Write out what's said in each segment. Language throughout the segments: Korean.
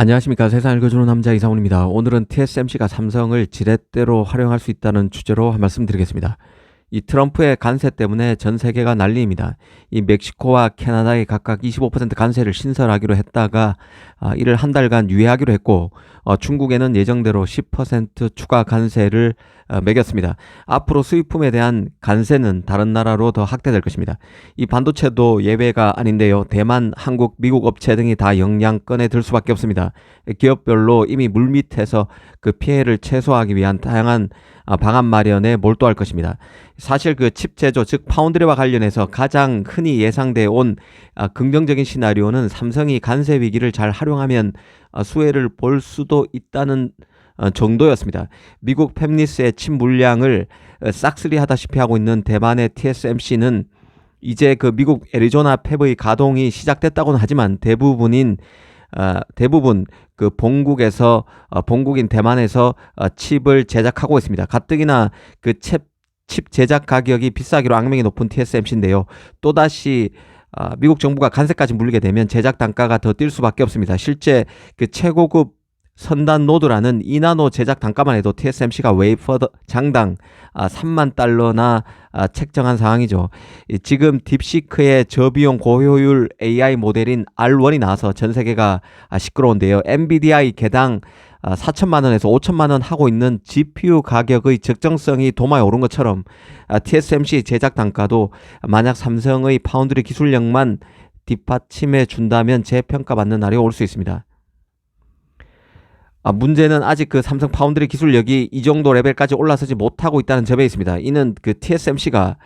안녕하십니까. 세상을 읽어주는 남자 이상훈입니다. 오늘은 TSMC가 삼성을 지렛대로 활용할 수 있다는 주제로 한 말씀 드리겠습니다. 이 트럼프의 간세 때문에 전 세계가 난리입니다. 이 멕시코와 캐나다에 각각 25% 간세를 신설하기로 했다가 아, 이를 한 달간 유예하기로 했고 어, 중국에는 예정대로 10% 추가 간세를 어, 매겼습니다. 앞으로 수입품에 대한 간세는 다른 나라로 더 확대될 것입니다. 이 반도체도 예외가 아닌데요. 대만, 한국, 미국 업체 등이 다 영향권에 들 수밖에 없습니다. 기업별로 이미 물밑에서 그 피해를 최소화하기 위한 다양한 아, 방안 마련에 몰두할 것입니다. 사실 그 칩 제조 즉 파운드리와 관련해서 가장 흔히 예상돼 온 아, 긍정적인 시나리오는 삼성이 간세 위기를 잘 활용하면 아, 수혜를 볼 수도 있다는 어, 정도였습니다. 미국 팹리스의 칩 물량을 어, 싹쓸이 하다시피 하고 있는 대만의 TSMC는 이제 그 미국 애리조나 팹의 가동이 시작됐다고는 하지만 대부분인 어, 대부분 그 본국에서 어, 본국인 대만에서 어, 칩을 제작하고 있습니다. 가뜩이나 그칩 칩 제작 가격이 비싸기로 악명이 높은 TSMC인데요. 또다시 아, 미국 정부가 간세까지 물리게 되면 제작 단가가 더 뛸 수밖에 없습니다. 실제 그 최고급 선단 노드라는 2나노 제작 단가만 해도 TSMC가 웨이퍼 장당 아, 3만 달러나 아, 책정한 상황이죠. 지금 딥시크의 저비용 고효율 AI 모델인 R1이 나와서 전 세계가 아, 시끄러운데요. NVDI 개당 아, 4천만 원에서 5천만 원 하고 있는 GPU 가격의 적정성이 도마에 오른 것처럼 아, TSMC 제작 단가도 만약 삼성의 파운드리 기술력만 뒷받침해 준다면 재평가받는 날이 올 수 있습니다. 아, 문제는 아직 그 삼성 파운드리 기술력이 이 정도 레벨까지 올라서지 못하고 있다는 점에 있습니다. 이는 그 TSMC가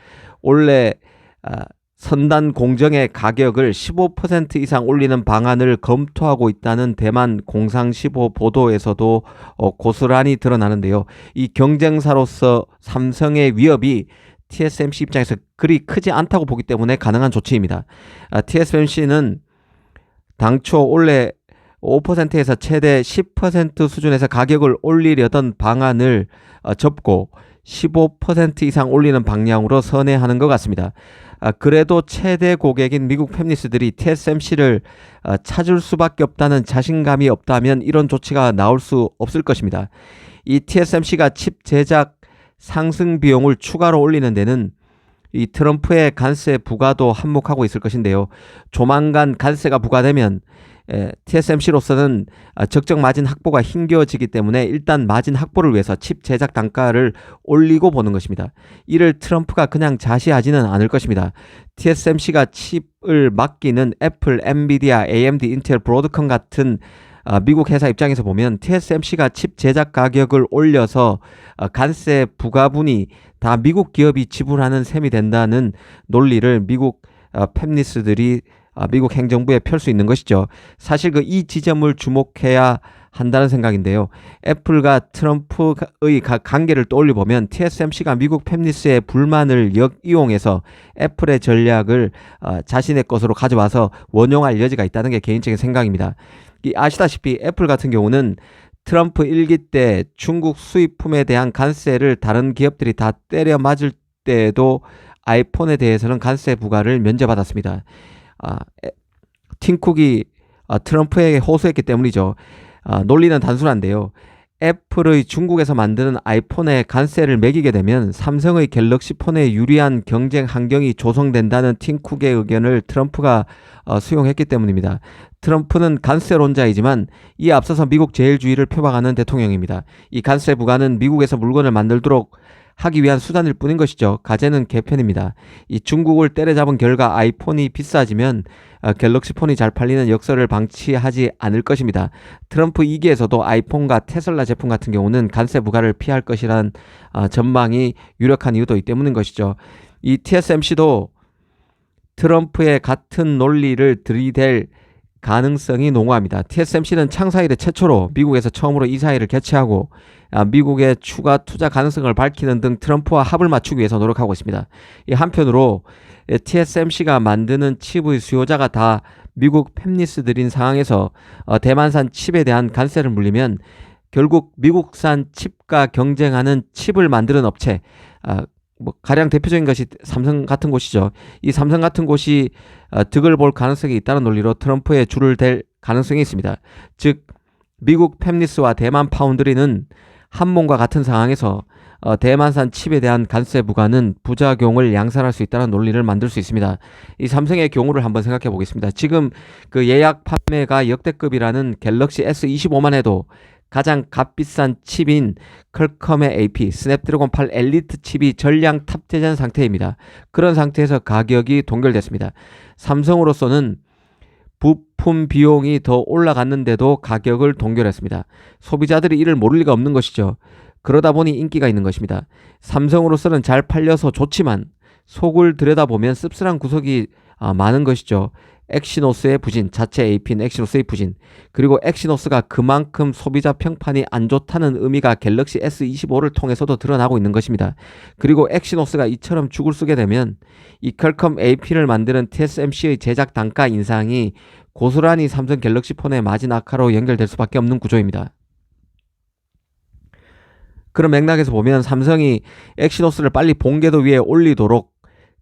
원래 아, 선단 공정의 가격을 15% 이상 올리는 방안을 검토하고 있다는 대만 공상15 보도에서도 어, 고스란히 드러나는데요. 이 경쟁사로서 삼성의 위협이 TSMC 입장에서 그리 크지 않다고 보기 때문에 가능한 조치입니다. 아, TSMC는 당초 원래 5%에서 최대 10% 수준에서 가격을 올리려던 방안을 어, 접고 15% 이상 올리는 방향으로 선회하는 것 같습니다. 아, 그래도 최대 고객인 미국 팹리스들이 TSMC를 아, 찾을 수밖에 없다는 자신감이 없다면 이런 조치가 나올 수 없을 것입니다. 이 TSMC가 칩 제작 상승 비용을 추가로 올리는 데는 이 트럼프의 간세 부과도 한몫하고 있을 것인데요. 조만간 간세가 부과되면 에, TSMC로서는 아, 적정 마진 확보가 힘겨워지기 때문에 일단 마진 확보를 위해서 칩 제작 단가를 올리고 보는 것입니다. 이를 트럼프가 그냥 자시하지는 않을 것입니다. TSMC가 칩을 맡기는 애플, 엔비디아, AMD, 인텔, 브로드컴 같은 아, 미국 회사 입장에서 보면 TSMC가 칩 제작 가격을 올려서 아, 간세 부가분이 다 미국 기업이 지불하는 셈이 된다는 논리를 미국 팹리스들이 아, 미국 행정부에 펼 수 있는 것이죠. 사실 그 이 지점을 주목해야 한다는 생각인데요. 애플과 트럼프의 관계를 떠올려 보면 TSMC가 미국 팹리스의 불만을 역 이용해서 애플의 전략을 어, 자신의 것으로 가져와서 원용할 여지가 있다는 게 개인적인 생각입니다. 이 아시다시피 애플 같은 경우는 트럼프 일기 때 중국 수입품에 대한 관세를 다른 기업들이 다 때려 맞을 때에도 아이폰에 대해서는 관세 부과를 면제받았습니다. 아, 팀쿡이 아, 트럼프에게 호소했기 때문이죠. 아, 논리는 단순한데요. 애플의 중국에서 만드는 아이폰에 관세를 매기게 되면 삼성의 갤럭시 폰에 유리한 경쟁 환경이 조성된다는 팀쿡의 의견을 트럼프가 어, 수용했기 때문입니다. 트럼프는 관세론자이지만 이에 앞서서 미국 제일주의를 표방하는 대통령입니다. 이 관세 부과는 미국에서 물건을 만들도록 하기 위한 수단일 뿐인 것이죠. 가제는 개편입니다. 이 중국을 때려잡은 결과 아이폰이 비싸지면 어, 갤럭시 폰이 잘 팔리는 역설을 방치하지 않을 것입니다. 트럼프 2기에서도 아이폰과 테슬라 제품 같은 경우는 관세 부과를 피할 것이란 어, 전망이 유력한 이유도 이 때문인 것이죠. 이 TSMC도 트럼프의 같은 논리를 들이댈 가능성이 농후합니다. TSMC는 창사 이래 최초로 미국에서 처음으로 이 사회를 개최하고 아, 미국의 추가 투자 가능성을 밝히는 등 트럼프와 합을 맞추기 위해서 노력하고 있습니다. 한편으로 TSMC가 만드는 칩의 수요자가 다 미국 팹리스들인 상황에서 어, 대만산 칩에 대한 관세를 물리면 결국 미국산 칩과 경쟁하는 칩을 만드는 업체 아, 뭐 가장 대표적인 것이 삼성 같은 곳이죠. 이 삼성 같은 곳이 어, 득을 볼 가능성이 있다는 논리로 트럼프의 줄을 댈 가능성이 있습니다. 즉 미국 팹리스와 대만 파운드리는 한몸과 같은 상황에서 어, 대만산 칩에 대한 관세 부과는 부작용을 양산할 수 있다는 논리를 만들 수 있습니다. 이 삼성의 경우를 한번 생각해 보겠습니다. 지금 그 예약 판매가 역대급이라는 갤럭시 S25만 해도 가장 값비싼 칩인 퀄컴의 AP 스냅드래곤 8 엘리트 칩이 전량 탑재된 상태입니다. 그런 상태에서 가격이 동결됐습니다. 삼성으로서는 부품 비용이 더 올라갔는데도 가격을 동결했습니다. 소비자들이 이를 모를 리가 없는 것이죠. 그러다 보니 인기가 있는 것입니다. 삼성으로서는 잘 팔려서 좋지만 속을 들여다보면 씁쓸한 구석이 아, 많은 것이죠. 엑시노스의 부진, 자체 AP는 엑시노스의 부진, 그리고 엑시노스가 그만큼 소비자 평판이 안 좋다는 의미가 갤럭시 S25를 통해서도 드러나고 있는 것입니다. 그리고 엑시노스가 이처럼 죽을 쓰게 되면 이 퀄컴 AP를 만드는 TSMC의 제작 단가 인상이 고스란히 삼성 갤럭시 폰의 마진 악화로 연결될 수밖에 없는 구조입니다. 그런 맥락에서 보면 삼성이 엑시노스를 빨리 본궤도 위에 올리도록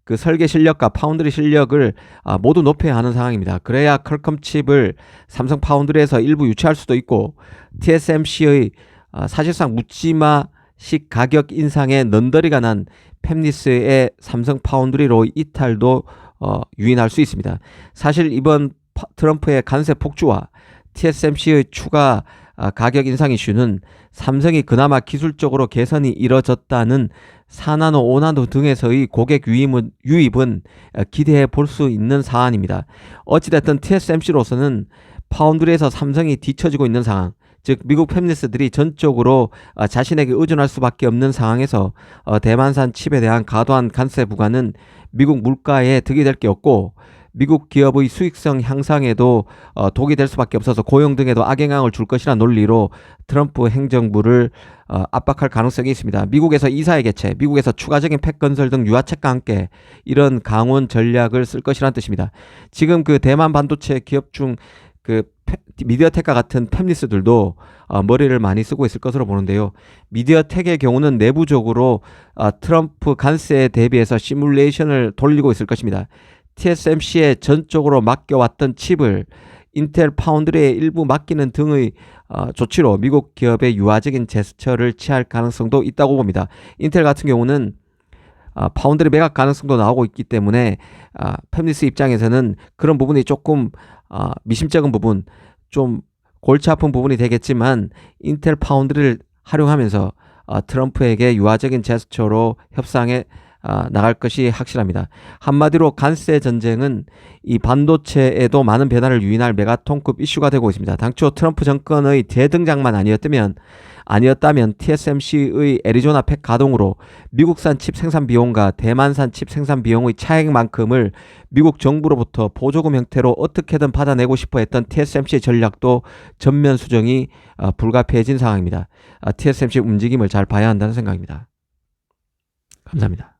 그 설계 실력과 파운드리 실력을 아, 모두 높여야 하는 상황입니다. 그래야 컬컴 칩을 삼성 파운드리에서 일부 유치할 수도 있고 TSMC의 아, 사실상 묻지마식 가격 인상에 넌더리가 난 팹리스의 삼성 파운드리로 이탈도 어, 유인할 수 있습니다. 사실 이번 파, 트럼프의 관세 폭주와 TSMC의 추가 아, 가격 인상 이슈는 삼성이 그나마 기술적으로 개선이 이뤄졌다는 4나노, 5나노 등에서의 고객 유입은, 유입은 어, 기대해 볼 수 있는 사안입니다. 어찌됐든 TSMC로서는 파운드리에서 삼성이 뒤처지고 있는 상황, 즉 미국 팹리스들이 전적으로 어, 자신에게 의존할 수밖에 없는 상황에서 어, 대만산 칩에 대한 과도한 관세 부과는 미국 물가에 득이 될 게 없고 미국 기업의 수익성 향상에도 어, 독이 될 수밖에 없어서 고용 등에도 악영향을 줄 것이라는 논리로 트럼프 행정부를 어, 압박할 가능성이 있습니다. 미국에서 이사회 개최, 미국에서 추가적인 팩 건설 등 유화책과 함께 이런 강원 전략을 쓸 것이라는 뜻입니다. 지금 그 대만 반도체 기업 중 그 미디어텍과 같은 팹리스들도 어, 머리를 많이 쓰고 있을 것으로 보는데요. 미디어텍의 경우는 내부적으로 어, 트럼프 관세에 대비해서 시뮬레이션을 돌리고 있을 것입니다. TSMC에 전적으로 맡겨왔던 칩을 인텔 파운드리에 일부 맡기는 등의 어, 조치로 미국 기업의 유화적인 제스처를 취할 가능성도 있다고 봅니다. 인텔 같은 경우는 어, 파운드리 매각 가능성도 나오고 있기 때문에 어, 팹리스 입장에서는 그런 부분이 조금 어, 미심쩍은 부분, 좀 골치 아픈 부분이 되겠지만 인텔 파운드리를 활용하면서 어, 트럼프에게 유화적인 제스처로 협상에 아, 나갈 것이 확실합니다. 한마디로 간세 전쟁은 이 반도체에도 많은 변화를 유인할 메가톤급 이슈가 되고 있습니다. 당초 트럼프 정권의 대등장만 아니었다면 아니었다면 TSMC의 애리조나 팩 가동으로 미국산 칩 생산 비용과 대만산 칩 생산 비용의 차액만큼을 미국 정부로부터 보조금 형태로 어떻게든 받아내고 싶어 했던 TSMC의 전략도 전면 수정이 아, 불가피해진 상황입니다. TSMC 움직임을 잘 봐야 한다는 생각입니다. 감사합니다.